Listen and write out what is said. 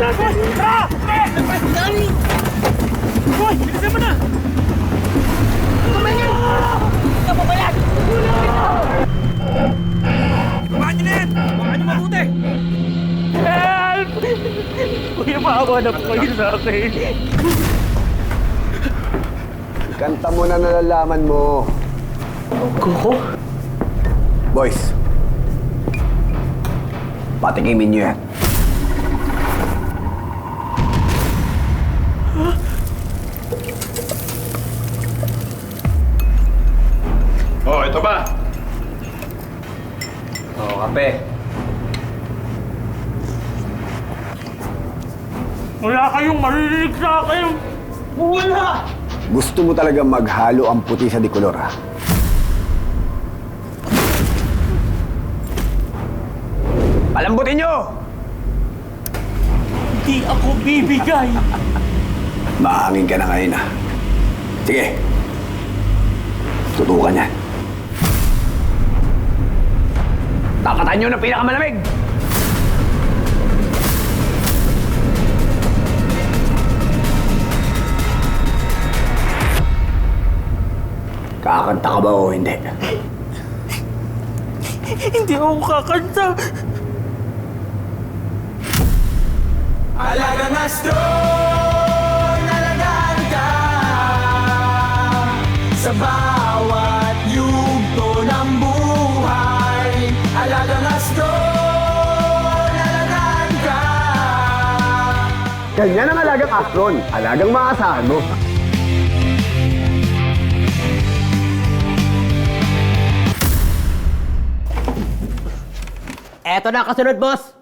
Boy, bilisan mo na! Kumain! Ikaw pa pala! Kumain niyo na yan! Niyo mabuti! Help! Kuya, maawa na po kayo sa akin. Kanta mo na nalalaman mo. Koko? Boys, patikimin nyo yan. Ito ba? Oo, kape. Wala kayong maririnig sa akin! Wala! Gusto mo talaga maghalo ang puti sa dikolor, ha? Palambutin nyo! Di ako bibigay! Mahangin ka na ngayon, ha? Sige. Tutukan yan. Tapatan nyo ng pinakamalamig! Kakanta ka ba o hindi? Hindi ako kakanta! Alagang astro'n, alagaan ka Sa bawat yugto ng buhay Alagang astro'n, alagaan ka Ganyan ang alagang astron. Alagang maasahan mo. Eto na kasunod, boss.